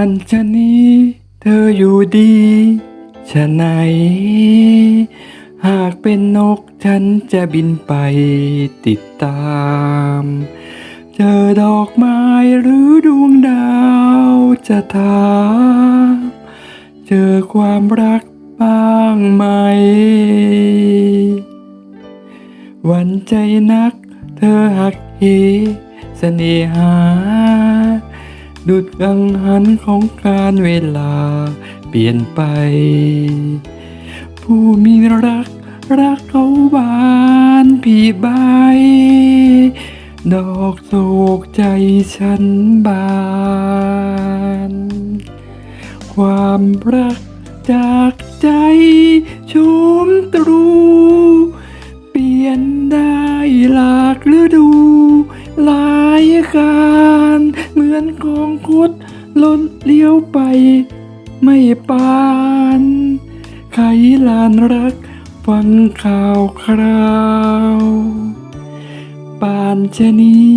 านชะนี้ เธออยู่ดีชะไหน หากเป็นนกฉันจะบินไปติดตาม เจอดอกไม้หรือดวงดาวจะถามเจอความรักบ้างไหมหวันใจนักเธอหักเหเสน่หา ดุดกังหันของการเวลา เปลี่ยนไป ผู้มีรักรักเขาบานผีใบ ดอกโศกใจฉันบาน ความรักจากใจชมตรู เปลี่ยนได้หลากฤดูหลายกา นกองคุดล้นเลี้ยวไป ไม่ปานไขลานรักฟังข่าวคราวปานชะนี้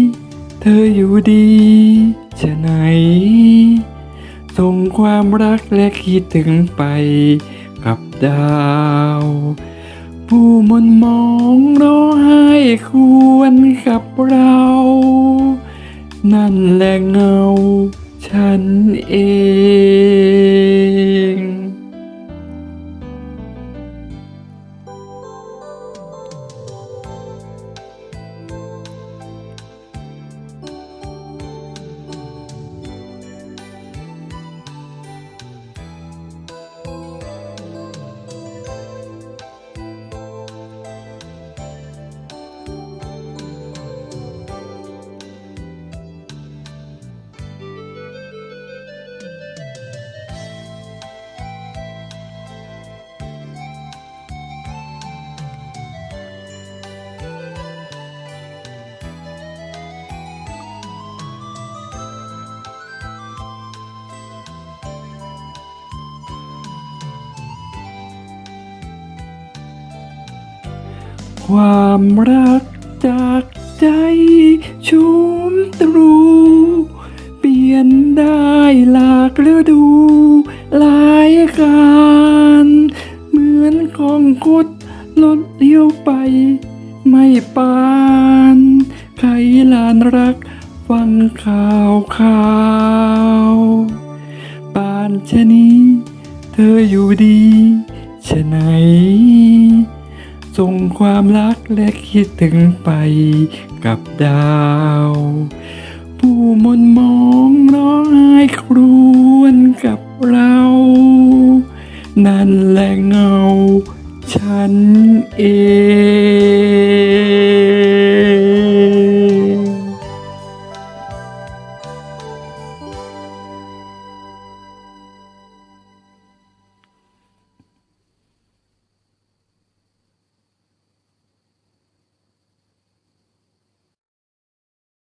เธออยู่ดีชะไหน ส่งความรักและคิดถึงไปกับดาว ผู้มนมอง เอง ความรักจากใจชุมตรู เปลี่ยนได้หลากฤดูหลายการเหมือนของคดลดเลี้ยวไป ไม่ปานใครลานรักฟังข่าวข่าวปานชะนี้ เธออยู่ดีชะไหน ส่งความรักและคิดถึงไปกับดาว ผู้มนมองร้องไห้ครวนกับเรา นั่นแหละเงา ฉันเอง